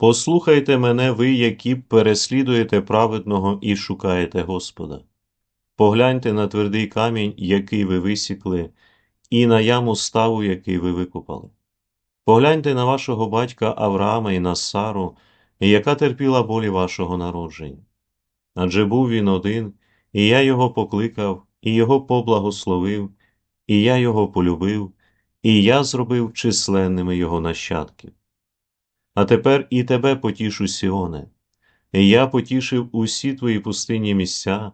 Послухайте мене, ви, які переслідуєте праведного і шукаєте Господа. Погляньте на твердий камінь, який ви висікли, і на яму ставу, який ви викопали. Погляньте на вашого батька Авраама і на Сару, яка терпіла болі вашого народження. Адже був він один, і я його покликав, і його поблагословив, і я його полюбив, і я зробив численними його нащадків. А тепер і тебе потішу, Сіоне, я потішив усі твої пустинні місця,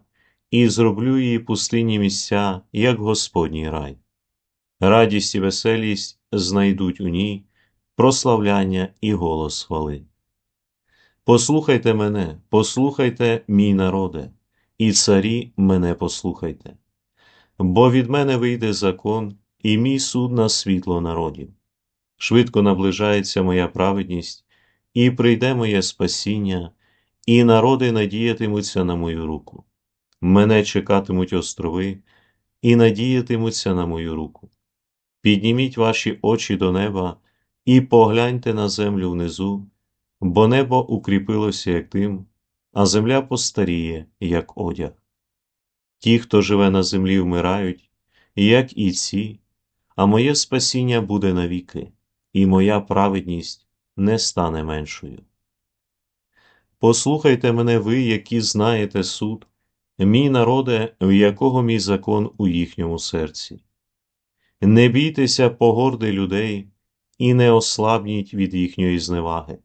і зроблю її пустинні місця, як Господній рай. Радість і веселість знайдуть у ній, прославляння і голос хвали. Послухайте мене, послухайте, мій народе, і царі мене послухайте, бо від мене вийде закон, і мій суд на світло народів. Швидко наближається моя праведність, і прийде моє спасіння, і народи надіятимуться на мою руку. Мене чекатимуть острови, і надіятимуться на мою руку. Підніміть ваші очі до неба і погляньте на землю внизу, бо небо укріпилося, як тим, а земля постаріє, як одяг. Ті, хто живе на землі, вмирають, як і ці, а моє спасіння буде навіки, і моя праведність не стане меншою. Послухайте мене, ви, які знаєте суд, мій народе, в якого мій закон у їхньому серці. Не бійтеся погорди людей і не ослабніть від їхньої зневаги,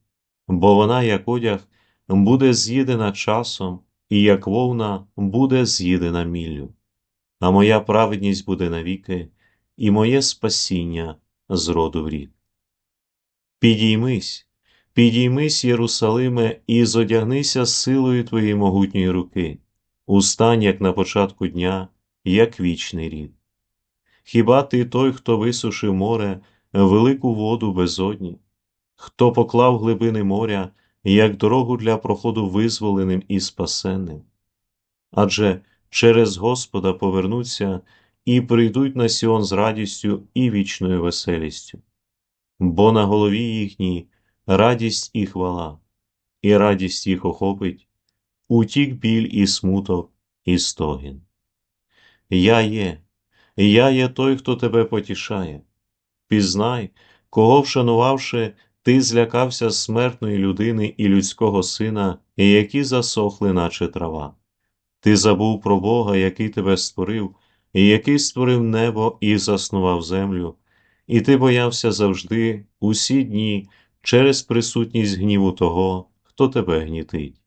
бо вона, як одяг, буде з'їдена часом, і як вовна буде з'їдена міллю. А моя праведність буде навіки, і моє спасіння з роду в рід. Підіймись, підіймись, Єрусалиме, і зодягнися силою твоєї могутньої руки, устань, як на початку дня, як вічний рід. Хіба ти той, хто висушив море, велику воду безодні, хто поклав глибини моря, як дорогу для проходу визволеним і спасенним? Адже через Господа повернуться і прийдуть на Сіон з радістю і вічною веселістю, бо на голові їхній радість і хвала, і радість їх охопить, утік біль і смуток, і стогін. Я є, я є той, хто тебе потішає. Пізнай, кого вшанувавши, ти злякався смертної людини і людського сина, які засохли, наче трава. Ти забув про Бога, який тебе створив, і який створив небо і заснував землю, і ти боявся завжди, усі дні, через присутність гніву того, хто тебе гнітить.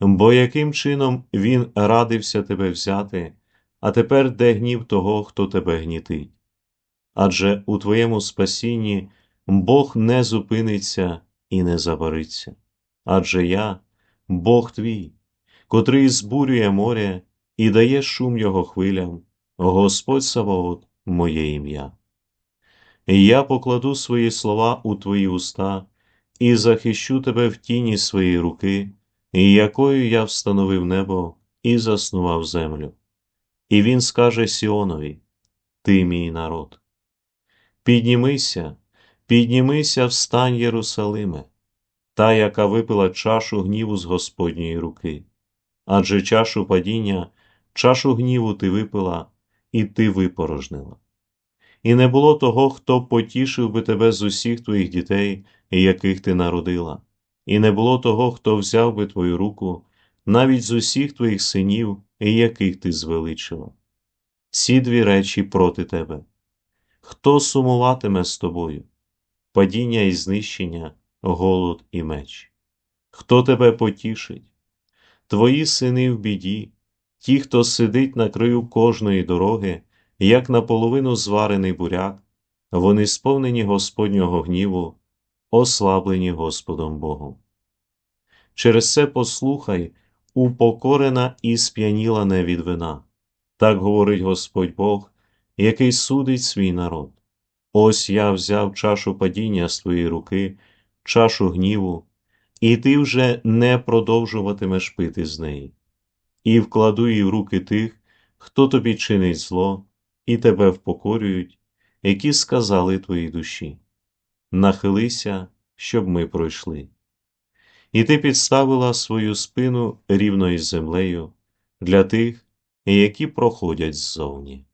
Бо яким чином він радився тебе взяти, а тепер де гнів того, хто тебе гнітить? Адже у твоєму спасінні Бог не зупиниться і не забариться. Адже я, Бог твій, котрий збурює море і дає шум його хвилям, Господь Саваот, моє ім'я. Я покладу свої слова у твої уста і захищу тебе в тіні своєї руки, якою я встановив небо і заснував землю. І він скаже Сіонові: Ти мій народ. Піднімися, піднімися, встань, Єрусалиме, та, яка випила чашу гніву з Господньої руки, адже чашу падіння, чашу гніву ти випила, і ти випорожнила. І не було того, хто потішив би тебе з усіх твоїх дітей, яких ти народила, і не було того, хто взяв би твою руку, навіть з усіх твоїх синів, яких ти звеличила. Ці дві речі проти тебе. Хто сумуватиме з тобою? Падіння і знищення, голод і меч. Хто тебе потішить? Твої сини в біді, ті, хто сидить на краю кожної дороги, як наполовину зварений буряк, вони сповнені Господнього гніву, ослаблені Господом Богом. Через це послухай, упокорена і сп'яніла не від вина. Так говорить Господь Бог, який судить свій народ. Ось я взяв чашу падіння з твоєї руки, чашу гніву, і ти вже не продовжуватимеш пити з неї, і вкладу її в руки тих, хто тобі чинить зло, і тебе впокорюють, які сказали твоїй душі. Нахилися, щоб ми пройшли. і ти підставила свою спину рівно із землею для тих, які проходять ззовні.